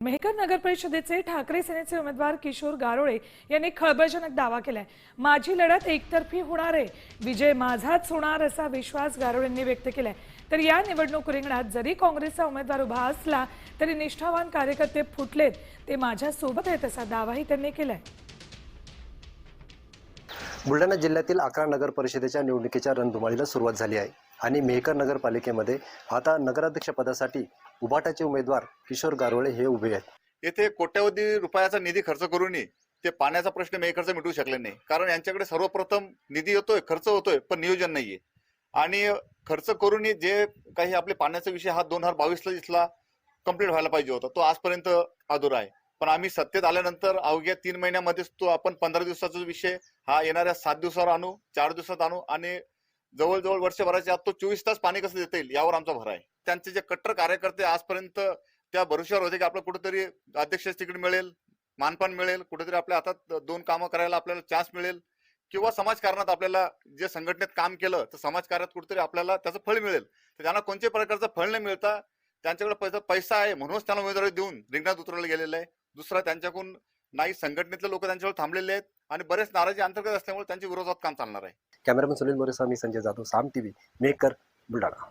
मेहकर नगर परिषदेचे ठाकरे सेनेचे उमेदवार किशोर गारोळे यांनी खळबळजनक दावा केलाय. माझी लढत एकतर्फी होणार आहे. विजय माझाच होणार असा विश्वास गारोळेंनी व्यक्त केलाय. तर या निवडणूक रिंगणात जरी काँग्रेसचा उमेदवार उभा असला तरी निष्ठावान कार्यकर्ते फुटलेत. ते माझ्या सोबत आहेत असा दावाही त्यांनी केलाय. बुलढाणा जिल्ह्यातील अकरा नगर परिषदेच्या निवडणुकीच्या रणधुमाळीला सुरुवात झाली आहे आणि मेहकर नगरपालिकेमध्ये आता नगराध्यक्ष पदासाठी उभाटाचे उमेदवार किशोर गारोळे हे उभे आहेत. येथे कोट्यवधी रुपयाचा निधी खर्च करूनही ते पाण्याचा प्रश्न मेहकरचा मिटवू शकले नाही. कारण यांच्याकडे सर्वप्रथम निधी येतोय खर्च होतोय पण नियोजन नाहीये. आणि खर्च करूनही जे काही आपले पाण्याचा विषय हा दोन हजार बावीसला इथला कंप्लीट व्हायला पाहिजे होता तो आजपर्यंत अधुरा आहे. पण आम्ही सत्तेत आल्यानंतर अवघ्या तीन महिन्यामध्येच तो आपण पंधरा दिवसाचा विषय हा येणाऱ्या सात दिवसावर आणू चार दिवसात आणू आणि जवळजवळ वर्षभराच्या आत तो चोवीस तास पाणी कसं देता येईल यावर आमचा भर आहे. त्यांचे जे कट्टर कार्यकर्ते आजपर्यंत त्या भरोश्यावर होते की आपलं कुठेतरी अध्यक्ष तिकीट मिळेल मानपान मिळेल कुठेतरी आपल्या हातात दोन कामं करायला आपल्याला चान्स मिळेल किंवा समाजकारणात आपल्याला जे संघटनेत काम केलं तर समाजकार्यात कुठेतरी आपल्याला त्याचं फळ मिळेल. तर त्यांना कोणत्याही प्रकारचं फळ नाही मिळता. त्यांच्याकडे पैसा पैसा आहे म्हणूनच त्यांना उमेदवारी देऊन रिंगणात उतरवलं गेलेलं आहे. दुसरा त्यांच्याकडून नाही संघटनेतले लोक त्यांच्यावर थांबलेले आहेत आणि बरेच नाराजी अंतर्गत असल्यामुळे त्यांच्या विरोधात काम चालणार आहे. कॅमेरामॅन सुनील मोरेसा मी संजय जाधव साम टीव्ही मेकर बुलढाणा.